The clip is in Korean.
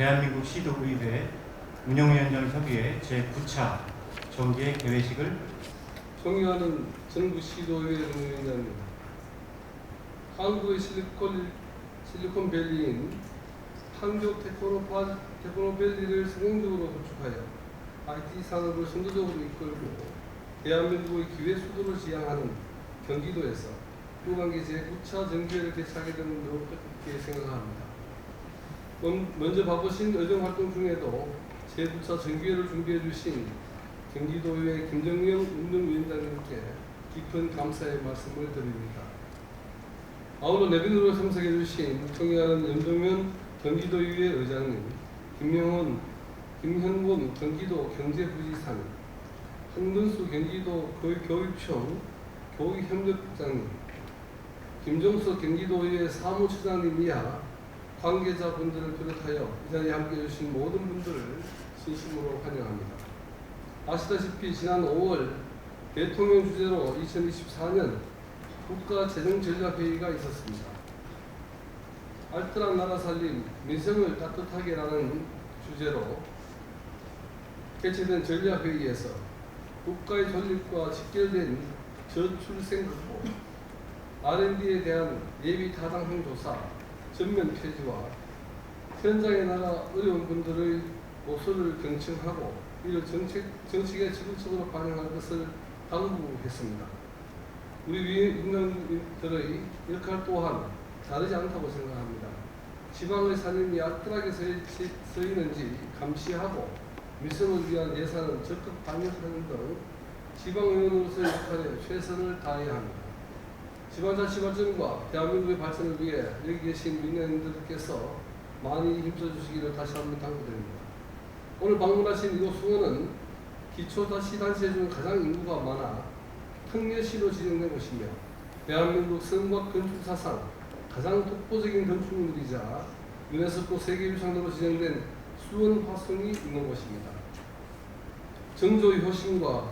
대한민국 시도의회 운영위원장 협의회 제9차 정기의 개회식을 존경하는 정부 시도의회 의원님, 한국의 실리콘, 실리콘밸리인 한교 테크노밸리를 성공적으로 구축하여 IT 산업을 선도적으로 이끌고 대한민국의 기회 수도를 지향하는 경기도에서 후반기 제9차 정기회를 개최하게 되는 매우 뜻깊게 생각합니다. 먼- 먼저 바쁘신 의정 활동 중에도 제9차 정기회를 준비해 주신 경기도의회 김정영 운동위원장님께 깊은 감사의 말씀을 드립니다. 아울러 내빈으로 참석해 주신 존경하는 연동면 경기도의회 의장님, 김명훈, 김현곤 경기도 경제부지사님, 한근수 경기도 교- 교육청 교육협력국장님, 김종석 경기도의회 사무처장님 이하 관계자분들을 비롯하여 이 자리에 함께 해 주신 모든 분들을 진심으로 환영합니다. 아시다시피 지난 5월 대통령 주재로 2024년 국가재정전략회의가 있었습니다. 알뜰한 나라 살림, 민생을 따뜻하게라는 주제로 개최된 전략회의에서 국가의 존립과 직결된 저출생 극복, R&D에 대한 예비 타당성 조사, 전면 폐지와 현장에 나가 어려운 분들의 모습을 경청하고 이를 정책, 정책에 적극적으로 반영할 것을 당부했습니다. 우리 위원들의 역할 또한 다르지 않다고 생각합니다. 지방의 서, 서 있는지 감시하고 미성을 위한 예산을 적극 반영하는 등 지방의원으로서의 역할에 최선을 다해야 합니다. 지방자치발전과 대한민국의 발전을 위해 여기 계신 민원인들께서 많이 힘써주시기를 다시 한번 당부드립니다. 오늘 방문하신 이곳 수원은 기초자치단체 중 가장 인구가 많아 특례시로 지정된 곳이며 대한민국 성곽 건축 사상 가장 독보적인 건축물이자 유네스코 세계유산으로 지정된 수원 화성이 있는 곳입니다. 정조의 효신과